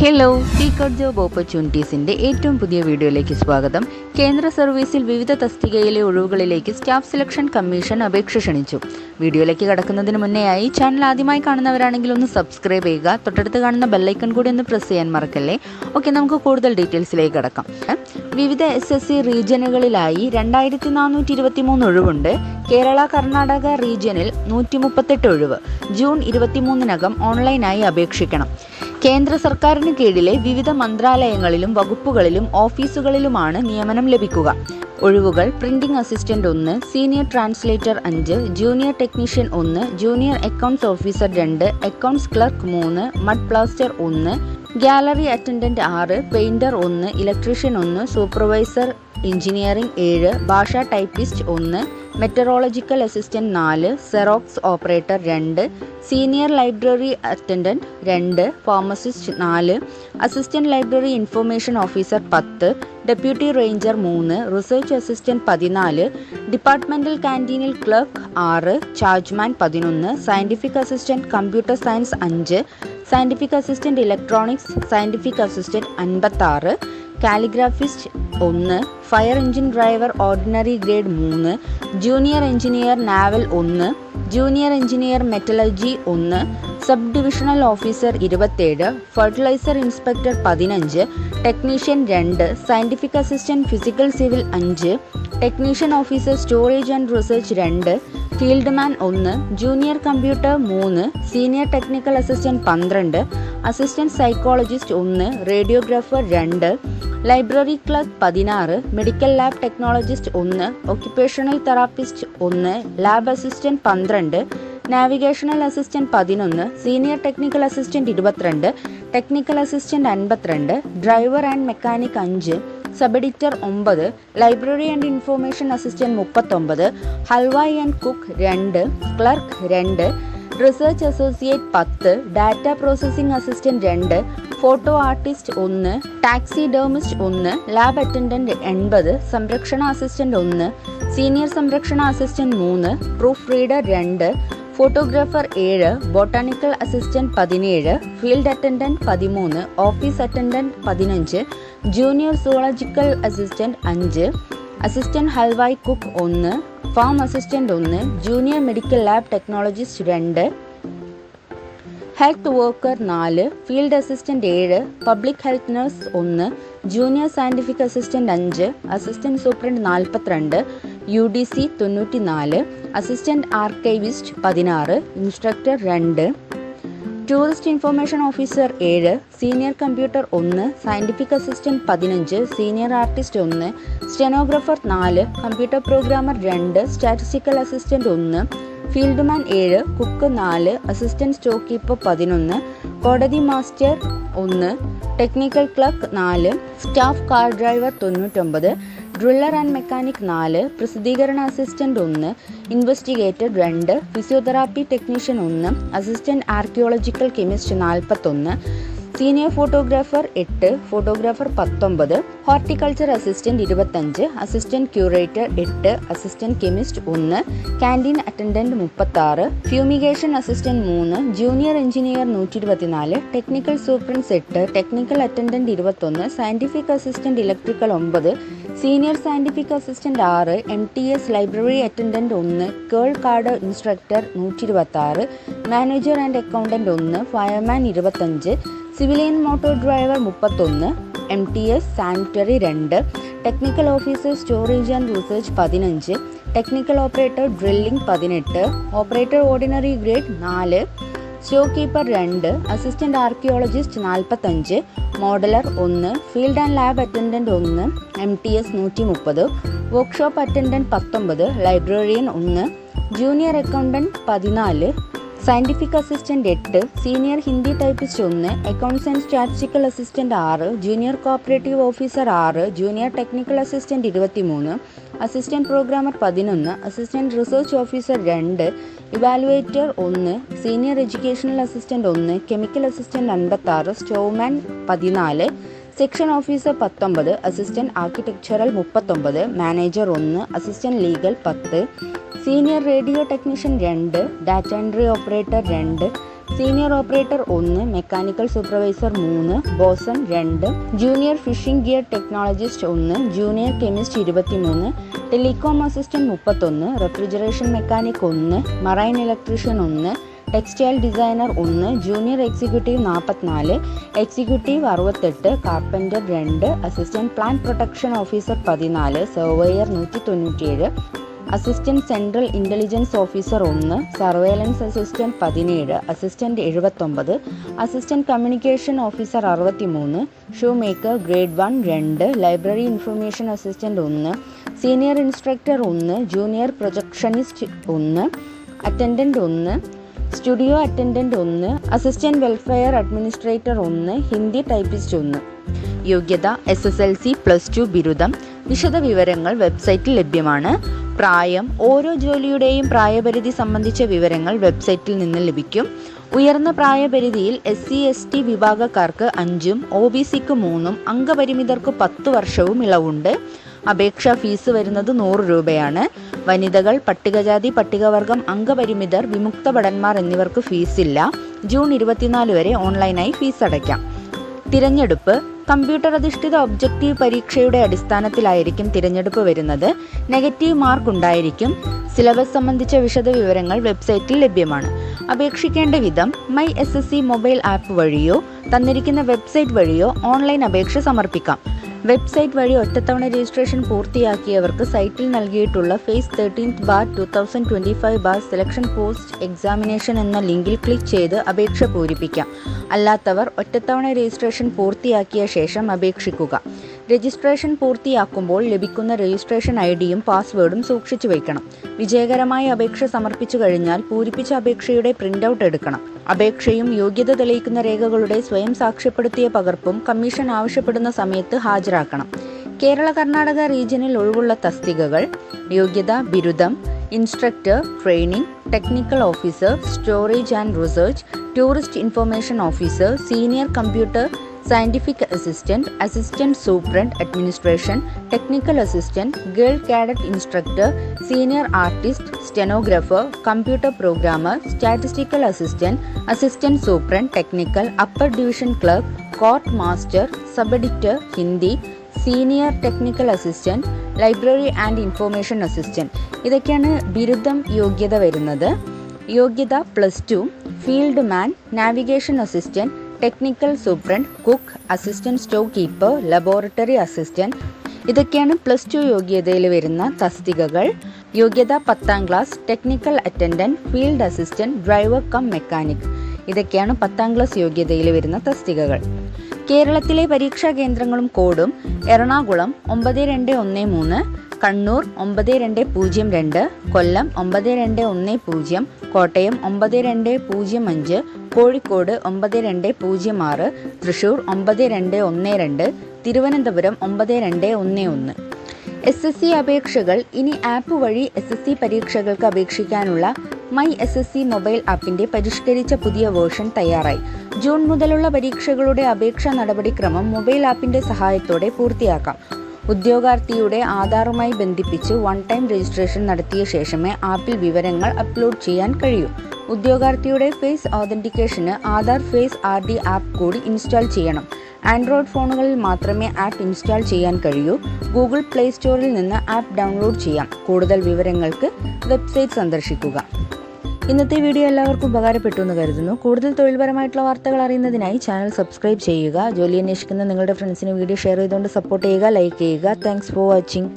Hello secret job ഓപ്പർച്യൂണിറ്റീസിന്റെ ഏറ്റവും പുതിയ വീഡിയോയിലേക്ക് സ്വാഗതം. കേന്ദ്ര സർവീസിൽ വിവിധ തസ്തികയിലെ ഒഴിവുകളിലേക്ക് സ്റ്റാഫ് സെലക്ഷൻ കമ്മീഷൻ അപേക്ഷ ക്ഷണിച്ചു. വീഡിയോയിലേക്ക് കടക്കുന്നതിന് മുന്നേയായി ചാനൽ ആദ്യമായി കാണുന്നവരാണെങ്കിൽ ഒന്ന് സബ്സ്ക്രൈബ് ചെയ്യുക തൊട്ടടുത്ത് കാണുന്ന ബെല്ലൈക്കൺ കൂടി ഒന്ന് പ്രസ് ചെയ്യാൻ മറക്കല്ലേ? ഓക്കെ നമുക്ക് കൂടുതൽ ഡീറ്റെയിൽസിലേക്ക് കടക്കാം. വിവിധ എസ് എസ് സി റീജിയനുകളിലായി രണ്ടായിരത്തി നാനൂറ്റി ഇരുപത്തി മൂന്ന് ഒഴിവുണ്ട്. കേരള കർണാടക റീജിയനിൽ നൂറ്റി മുപ്പത്തെട്ട് ഒഴിവ്. ജൂൺ ഇരുപത്തിമൂന്നിനകം ഓൺലൈനായി അപേക്ഷിക്കണം. കേന്ദ്ര സർക്കാരിന് കീഴിലെ വിവിധ മന്ത്രാലയങ്ങളിലും വകുപ്പുകളിലും ഓഫീസുകളിലുമാണ് നിയമനം ലഭിക്കുക. ഒഴിവുകൾ പ്രിന്റിംഗ് അസിസ്റ്റന്റ് ഒന്ന് സീനിയർ ട്രാൻസ്ലേറ്റർ അഞ്ച് ജൂനിയർ ടെക്നീഷ്യൻ ഒന്ന് ജൂനിയർ അക്കൗണ്ട്സ് ഓഫീസർ രണ്ട് അക്കൗണ്ട്സ് ക്ലർക്ക് മൂന്ന് മഡ് പ്ലാസ്റ്റർ ഒന്ന് ഗാലറി അറ്റൻഡന്റ് ആറ് പെയിന്റർ ഒന്ന് ഇലക്ട്രീഷ്യൻ ഒന്ന് സൂപ്പർവൈസർ എഞ്ചിനീയറിംഗ് ഏഴ് ഭാഷാ ടൈപ്പിസ്റ്റ് ഒന്ന് മെറ്ററോളജിക്കൽ അസിസ്റ്റന്റ് നാല് സെറോക്സ് ഓപ്പറേറ്റർ രണ്ട് സീനിയർ ലൈബ്രറി അറ്റൻഡന്റ് രണ്ട് ഫാർമസിസ്റ്റ് നാല് അസിസ്റ്റന്റ് ലൈബ്രറി ഇൻഫർമേഷൻ ഓഫീസർ പത്ത് ഡെപ്യൂട്ടി റേഞ്ചർ മൂന്ന് റിസർച്ച് അസിസ്റ്റന്റ് പതിനാല് ഡിപ്പാർട്ട്മെന്റൽ ക്യാന്റീനിൽ ക്ലർക്ക് ആറ് ചാർജ്മാൻ പതിനൊന്ന് സയന്റിഫിക് അസിസ്റ്റന്റ് കമ്പ്യൂട്ടർ സയൻസ് അഞ്ച് scientific assistant electronics scientific assistant അൻപത്താറ് calligraphist ഒന്ന് fire engine driver ordinary grade മൂന്ന് ജൂനിയർ എഞ്ചിനീയർ നാവൽ ഒന്ന് ജൂനിയർ എഞ്ചിനീയർ മെറ്റലർജി ഒന്ന് സബ് ഡിവിഷണൽ ഓഫീസർ ഇരുപത്തേഴ് ഫെർട്ടിലൈസർ ഇൻസ്പെക്ടർ പതിനഞ്ച് ടെക്നീഷ്യൻ രണ്ട് സയന്റിഫിക് അസിസ്റ്റന്റ് ഫിസിക്കൽ സിവിൽ അഞ്ച് technician officer storage and research രണ്ട് field man ഒന്ന് ജൂനിയർ കമ്പ്യൂട്ടർ മൂന്ന് സീനിയർ ടെക്നിക്കൽ അസിസ്റ്റന്റ് പന്ത്രണ്ട് അസിസ്റ്റന്റ് സൈക്കോളജിസ്റ്റ് ഒന്ന് റേഡിയോഗ്രാഫർ രണ്ട് ലൈബ്രറി ക്ലർക്ക് പതിനാറ് മെഡിക്കൽ ലാബ് ടെക്നോളജിസ്റ്റ് ഒന്ന് ഒക്യുപ്പേഷണൽ തെറാപ്പിസ്റ്റ് ഒന്ന് ലാബ് അസിസ്റ്റന്റ് പന്ത്രണ്ട് നാവിഗേഷണൽ അസിസ്റ്റന്റ് പതിനൊന്ന് സീനിയർ ടെക്നിക്കൽ അസിസ്റ്റന്റ് ഇരുപത്തിരണ്ട് ടെക്നിക്കൽ അസിസ്റ്റന്റ് അൻപത്തിരണ്ട് ഡ്രൈവർ ആൻഡ് മെക്കാനിക് അഞ്ച് സബ് എഡിറ്റർ ഒമ്പത് ലൈബ്രറി ആൻഡ് ഇൻഫോർമേഷൻ അസിസ്റ്റന്റ് മുപ്പത്തൊമ്പത് ഹൽവായി ആൻഡ് കുക്ക് രണ്ട് ക്ലർക്ക് രണ്ട് റിസർച്ച് അസോസിയേറ്റ് പത്ത് ഡാറ്റ പ്രോസസ്സിംഗ് അസിസ്റ്റന്റ് രണ്ട് ഫോട്ടോ ആർട്ടിസ്റ്റ് ഒന്ന് ടാക്സി ഡേമിസ്റ്റ് ഒന്ന് ലാബ് അറ്റൻഡന്റ് എൺപത് സംരക്ഷണ അസിസ്റ്റന്റ് ഒന്ന് സീനിയർ സംരക്ഷണ അസിസ്റ്റന്റ് മൂന്ന് പ്രൂഫ് റീഡർ രണ്ട് ഫോട്ടോഗ്രാഫർ ഏഴ് ബോട്ടാണിക്കൽ അസിസ്റ്റന്റ് പതിനേഴ് ഫീൽഡ് അറ്റൻഡന്റ് പതിമൂന്ന് ഓഫീസ് അറ്റൻഡന്റ് പതിനഞ്ച് ജൂനിയർ സൂളജിക്കൽ അസിസ്റ്റന്റ് അഞ്ച് അസിസ്റ്റന്റ് ഹൽവായ് കുക്ക് ഒന്ന് ഫാം അസിസ്റ്റന്റ് ഒന്ന് ജൂനിയർ മെഡിക്കൽ ലാബ് ടെക്നോളജിസ്റ്റ് രണ്ട് ഹെൽത്ത് വർക്കർ നാല് ഫീൽഡ് അസിസ്റ്റന്റ് ഏഴ് പബ്ലിക് ഹെൽത്ത് നഴ്സ് ഒന്ന് ജൂനിയർ സയന്റിഫിക് അസിസ്റ്റന്റ് അഞ്ച് അസിസ്റ്റന്റ് സൂപ്രണ്ട് നാൽപ്പത്തിരണ്ട് യു ഡി സി തൊണ്ണൂറ്റി നാല് അസിസ്റ്റന്റ് ആർക്കൈവിസ്റ്റ് പതിനാറ് ഇൻസ്ട്രക്ടർ രണ്ട് ടൂറിസ്റ്റ് ഇൻഫർമേഷൻ ഓഫീസർ ഏഴ് സീനിയർ കമ്പ്യൂട്ടർ ഒന്ന് സയന്റിഫിക് അസിസ്റ്റന്റ് പതിനഞ്ച് സീനിയർ ആർട്ടിസ്റ്റ് ഒന്ന് സ്റ്റെനോഗ്രാഫർ നാല് കമ്പ്യൂട്ടർ പ്രോഗ്രാമർ രണ്ട് സ്റ്റാറ്റിസ്റ്റിക്കൽ അസിസ്റ്റന്റ് ഒന്ന് ഫീൽഡ്മാൻ ഏഴ് കുക്ക് നാല് അസിസ്റ്റന്റ് സ്റ്റോക്ക് കീപ്പർ പതിനൊന്ന് കോടതി മാസ്റ്റർ ഒന്ന് ടെക്നിക്കൽ ക്ലർക്ക് നാല് സ്റ്റാഫ് കാർ ഡ്രൈവർ തൊണ്ണൂറ്റൊമ്പത് ഡ്രില്ലർ ആൻഡ് മെക്കാനിക് നാല് പ്രസിദ്ധീകരണ അസിസ്റ്റന്റ് ഒന്ന് ഇൻവെസ്റ്റിഗേറ്റർ രണ്ട് ഫിസിയോതെറാപ്പി ടെക്നീഷ്യൻ ഒന്ന് അസിസ്റ്റന്റ് ആർക്കിയോളജിക്കൽ കെമിസ്റ്റ് നാൽപ്പത്തൊന്ന് സീനിയർ ഫോട്ടോഗ്രാഫർ എട്ട് ഫോട്ടോഗ്രാഫർ പത്തൊമ്പത് ഹോർട്ടിക്കൾച്ചർ അസിസ്റ്റന്റ് ഇരുപത്തഞ്ച് അസിസ്റ്റന്റ് ക്യൂറേറ്റർ എട്ട് അസിസ്റ്റന്റ് കെമിസ്റ്റ് ഒന്ന് ക്യാന്റീൻ അറ്റൻഡന്റ് മുപ്പത്താറ് ഫ്യൂമിഗേഷൻ അസിസ്റ്റന്റ് മൂന്ന് ജൂനിയർ എഞ്ചിനീയർ നൂറ്റി ഇരുപത്തിനാല് ടെക്നിക്കൽ സൂപ്രണ്ട്സ് എട്ട് ടെക്നിക്കൽ അറ്റൻഡന്റ് ഇരുപത്തൊന്ന് സയന്റിഫിക് അസിസ്റ്റന്റ് ഇലക്ട്രിക്കൽ ഒമ്പത് സീനിയർ സയന്റിഫിക് അസിസ്റ്റന്റ് ആറ് M T S library attendant ഒന്ന് കേൾ കാർഡ് ഇൻസ്ട്രക്ടർ നൂറ്റി ഇരുപത്തി മാനേജർ ആൻഡ് അക്കൗണ്ടന്റ് ഒന്ന് ഫയർമാൻ ഇരുപത്തഞ്ച് സിവിലിയൻ മോട്ടോർ ഡ്രൈവർ മുപ്പത്തൊന്ന് എം ടി എസ് സാനിറ്ററി രണ്ട് technical officer storage and research പതിനഞ്ച് ടെക്നിക്കൽ ഓപ്പറേറ്റർ ഡ്രില്ലിംഗ് പതിനെട്ട് ഓപ്പറേറ്റർ ഓർഡിനറി ഗ്രേഡ് നാല് സ്റ്റോ കീപ്പർ രണ്ട് അസിസ്റ്റന്റ് ആർക്കിയോളജിസ്റ്റ് നാൽപ്പത്തഞ്ച് മോഡലർ ഒന്ന് ഫീൽഡ് ആൻഡ് ലാബ് അറ്റൻഡന്റ് ഒന്ന് എം ടി എസ് നൂറ്റി മുപ്പത് വർക്ക്ഷോപ്പ് അറ്റൻഡന്റ് പത്തൊമ്പത് ലൈബ്രറിയൻ ഒന്ന് ജൂനിയർ അക്കൗണ്ടന്റ് പതിനാല് സയന്റിഫിക് അസിസ്റ്റന്റ് എട്ട് സീനിയർ ഹിന്ദി ടൈപ്പിസ്റ്റ് ഒന്ന് അക്കൗണ്ട്സ് ആൻഡ് സ്റ്റാറ്റിസ്റ്റിക്കൽ അസിസ്റ്റന്റ് ആറ് ജൂനിയർ കോപ്പറേറ്റീവ് ഓഫീസർ ആറ് ജൂനിയർ ടെക്നിക്കൽ അസിസ്റ്റന്റ് ഇരുപത്തിമൂന്ന് അസിസ്റ്റന്റ് പ്രോഗ്രാമർ പതിനൊന്ന് അസിസ്റ്റന്റ് റിസർച്ച് ഓഫീസർ രണ്ട് ഇവാലുവേറ്റർ ഒന്ന് സീനിയർ എഡ്യൂക്കേഷണൽ അസിസ്റ്റന്റ് ഒന്ന് കെമിക്കൽ അസിസ്റ്റന്റ് അൻപത്താറ് സ്റ്റോമാൻ പതിനാല് സെക്ഷൻ ഓഫീസർ പത്തൊമ്പത് അസിസ്റ്റന്റ് ആർക്കിടെക്ചറൽ മുപ്പത്തൊമ്പത് മാനേജർ ഒന്ന് അസിസ്റ്റന്റ് ലീഗൽ പത്ത് സീനിയർ റേഡിയോ ടെക്നീഷ്യൻ രണ്ട് ഡാറ്റ എൻട്രി ഓപ്പറേറ്റർ രണ്ട് സീനിയർ ഓപ്പറേറ്റർ ഒന്ന് മെക്കാനിക്കൽ സൂപ്പർവൈസർ മൂന്ന് ബോസൺ രണ്ട് ജൂനിയർ ഫിഷിംഗ് ഗിയർ ടെക്നോളജിസ്റ്റ് ഒന്ന് ജൂനിയർ കെമിസ്റ്റ് ഇരുപത്തിമൂന്ന് ടെലികോം അസിസ്റ്റന്റ് മുപ്പത്തൊന്ന് റെഫ്രിജറേഷൻ മെക്കാനിക് ഒന്ന് മറൈൻ ഇലക്ട്രീഷ്യൻ ഒന്ന് ടെക്സ്റ്റൈൽ ഡിസൈനർ ഒന്ന് ജൂനിയർ എക്സിക്യൂട്ടീവ് നാൽപ്പത്തിനാല് എക്സിക്യൂട്ടീവ് അറുപത്തെട്ട് കാർപ്പന്റർ രണ്ട് അസിസ്റ്റന്റ് പ്ലാന്റ് പ്രൊട്ടക്ഷൻ ഓഫീസർ പതിനാല് സർവേയർ നൂറ്റി തൊണ്ണൂറ്റിയേഴ് അസിസ്റ്റന്റ് സെൻട്രൽ ഇന്റലിജൻസ് ഓഫീസർ ഒന്ന് സർവേലൻസ് അസിസ്റ്റന്റ് പതിനേഴ് അസിസ്റ്റന്റ് എഴുപത്തൊമ്പത് അസിസ്റ്റന്റ് കമ്മ്യൂണിക്കേഷൻ ഓഫീസർ അറുപത്തിമൂന്ന് ഷൂ മേക്കർ ഗ്രേഡ് വൺ രണ്ട് ലൈബ്രറി ഇൻഫർമേഷൻ അസിസ്റ്റന്റ് ഒന്ന് സീനിയർ ഇൻസ്ട്രക്ടർ ഒന്ന് ജൂനിയർ പ്രൊജക്ഷനിസ്റ്റ് ഒന്ന് അറ്റൻഡന്റ് ഒന്ന് സ്റ്റുഡിയോ അറ്റൻഡന്റ് ഒന്ന് അസിസ്റ്റന്റ് വെൽഫെയർ അഡ്മിനിസ്ട്രേറ്റർ ഒന്ന് ഹിന്ദി ടൈപ്പിസ്റ്റ് ഒന്ന്. യോഗ്യത S S L C plus two ബിരുദം. വിശദവിവരങ്ങൾ വെബ്സൈറ്റിൽ ലഭ്യമാണ്. പ്രായം ഓരോ ജോലിയുടെയും പ്രായപരിധി സംബന്ധിച്ച വിവരങ്ങൾ വെബ്സൈറ്റിൽ നിന്ന് ലഭിക്കും. ഉയർന്ന പ്രായപരിധിയിൽ എസ് സി എസ് ടി വിഭാഗക്കാർക്ക് അഞ്ചും ഒ ബി സിക്ക് മൂന്നും അംഗപരിമിതർക്ക് പത്ത് വർഷവും ഇളവുണ്ട്. അപേക്ഷാ ഫീസ് വരുന്നത് നൂറ് രൂപയാണ്. വനിതകൾ പട്ടികജാതി പട്ടികവർഗം അംഗപരിമിതർ വിമുക്ത ഭടന്മാർ എന്നിവർക്ക് ഫീസില്ല. ജൂൺ ഇരുപത്തിനാല് വരെ ഓൺലൈനായി ഫീസ് അടയ്ക്കാം. തിരഞ്ഞെടുപ്പ് കമ്പ്യൂട്ടർ അധിഷ്ഠിത ഒബ്ജക്റ്റീവ് പരീക്ഷയുടെ അടിസ്ഥാനത്തിലായിരിക്കും തിരഞ്ഞെടുപ്പ് വരുന്നത്. നെഗറ്റീവ് മാർക്ക് ഉണ്ടായിരിക്കും. സിലബസ് സംബന്ധിച്ച വിശദവിവരങ്ങൾ വെബ്സൈറ്റിൽ ലഭ്യമാണ്. അപേക്ഷിക്കേണ്ട വിധം my S S C mobile app വഴിയോ തന്നിരിക്കുന്ന വെബ്സൈറ്റ് വഴിയോ ഓൺലൈൻ അപേക്ഷ സമർപ്പിക്കാം. വെബ്സൈറ്റ് വഴി ഒറ്റത്തവണ രജിസ്ട്രേഷൻ പൂർത്തിയാക്കിയവർക്ക് സൈറ്റിൽ നൽകിയിട്ടുള്ള phase thirteenth bar two thousand twenty five bar selection post examination എന്ന ലിങ്കിൽ ക്ലിക്ക് ചെയ്ത് അപേക്ഷ പൂരിപ്പിക്കാം. അല്ലാത്തവർ ഒറ്റത്തവണ രജിസ്ട്രേഷൻ പൂർത്തിയാക്കിയ ശേഷം അപേക്ഷിക്കുക. രജിസ്ട്രേഷൻ പൂർത്തിയാക്കുമ്പോൾ ലഭിക്കുന്ന രജിസ്ട്രേഷൻ ഐ ഡിയും പാസ്വേഡും സൂക്ഷിച്ചു വയ്ക്കണം. വിജയകരമായി അപേക്ഷ സമർപ്പിച്ചു കഴിഞ്ഞാൽ പൂരിപ്പിച്ച അപേക്ഷയുടെ പ്രിന്റ് ഔട്ട് എടുക്കണം. അപേക്ഷയും യോഗ്യത തെളിയിക്കുന്ന രേഖകളുടെ സ്വയം സാക്ഷ്യപ്പെടുത്തിയ പകർപ്പും കമ്മീഷൻ ആവശ്യപ്പെടുന്ന സമയത്ത് ഹാജരാക്കണം. കേരള കർണാടക റീജിയനിൽ ഒഴിവുള്ള തസ്തികകൾ യോഗ്യത ബിരുദം instructor training technical officer storage and research tourist information officer senior computer scientific assistant assistant superintendent administration technical assistant girl cadet instructor senior artist stenographer computer programmer statistical assistant assistant superintendent technical upper division clerk court master sub editor Hindi senior technical assistant library and information assistant ഇതൊക്കെയാണ് ബിരുദം യോഗ്യത വരുന്നത്. യോഗ്യത plus two field man navigation assistant technical superintendent cook assistant store keeper laboratory assistant ഇതൊക്കെയാണ് plus two യോഗ്യതയിൽ വരുന്ന തസ്തികകൾ. യോഗ്യത പത്താം class technical attendant field assistant driver cum mechanic ഇതൊക്കെയാണ് പത്താം ക്ലാസ് യോഗ്യതയിൽ വരുന്ന തസ്തികകൾ. കേരളത്തിലെ പരീക്ഷാ കേന്ദ്രങ്ങളും കോഡും എറണാകുളം ഒമ്പത് രണ്ട് ഒന്ന് മൂന്ന് കണ്ണൂർ ഒമ്പത് രണ്ട് പൂജ്യം രണ്ട് കൊല്ലം ഒമ്പത് രണ്ട് ഒന്ന് പൂജ്യം കോട്ടയം ഒമ്പത് രണ്ട് പൂജ്യം അഞ്ച് കോഴിക്കോട് ഒമ്പത് രണ്ട് പൂജ്യം ആറ് തൃശൂർ ഒമ്പത് രണ്ട് ഒന്ന് രണ്ട് തിരുവനന്തപുരം ഒമ്പത് രണ്ട് ഒന്ന് ഒന്ന്. എസ് എസ് സി അപേക്ഷകൾ ഇനി ആപ്പ് വഴി എസ് എസ് സി പരീക്ഷകൾക്ക് അപേക്ഷിക്കാനുള്ള my S S C mobile ആപ്പിന്റെ പരിഷ്കരിച്ച പുതിയ വേർഷൻ തയ്യാറായി. ജൂൺ മുതലുള്ള പരീക്ഷകളുടെ അപേക്ഷാ നടപടിക്രമം മൊബൈൽ ആപ്പിന്റെ സഹായത്തോടെ പൂർത്തിയാക്കാം. ഉദ്യോഗാർത്ഥിയുടെ ആധാറുമായി ബന്ധിപ്പിച്ച് വൺ ടൈം രജിസ്ട്രേഷൻ നടത്തിയ ശേഷമേ ആപ്പിൽ വിവരങ്ങൾ അപ്ലോഡ് ചെയ്യാൻ കഴിയൂ. ഉദ്യോഗാർത്ഥിയുടെ face ഓതന്റിക്കേഷന് Aadhaar face R D app കൂടി ഇൻസ്റ്റാൾ ചെയ്യണം. ആൻഡ്രോയിഡ് ഫോണുകളിൽ മാത്രമേ ആപ്പ് ഇൻസ്റ്റാൾ ചെയ്യാൻ കഴിയൂ. ഗൂഗിൾ പ്ലേ സ്റ്റോറിൽ നിന്ന് ആപ്പ് ഡൗൺലോഡ് ചെയ്യാം. കൂടുതൽ വിവരങ്ങൾക്ക് വെബ്സൈറ്റ് സന്ദർശിക്കുക. ഇന്നത്തെ വീഡിയോ എല്ലാവർക്കും ഉപകാരപ്പെട്ടു എന്ന് കരുതുന്നു. കൂടുതൽ തൊഴിൽപരമായിട്ടുള്ള വാർത്തകൾ അറിയുന്നതിനായി ചാനൽ സബ്സ്ക്രൈബ് ചെയ്യുക. ജോലി അന്വേഷിക്കുന്ന നിങ്ങളുടെ ഫ്രണ്ട്സിന് വീഡിയോ ഷെയർ ചെയ്തുകൊണ്ട് സപ്പോർട്ട് ചെയ്യുക ലൈക്ക് ചെയ്യുക. Thanks for watching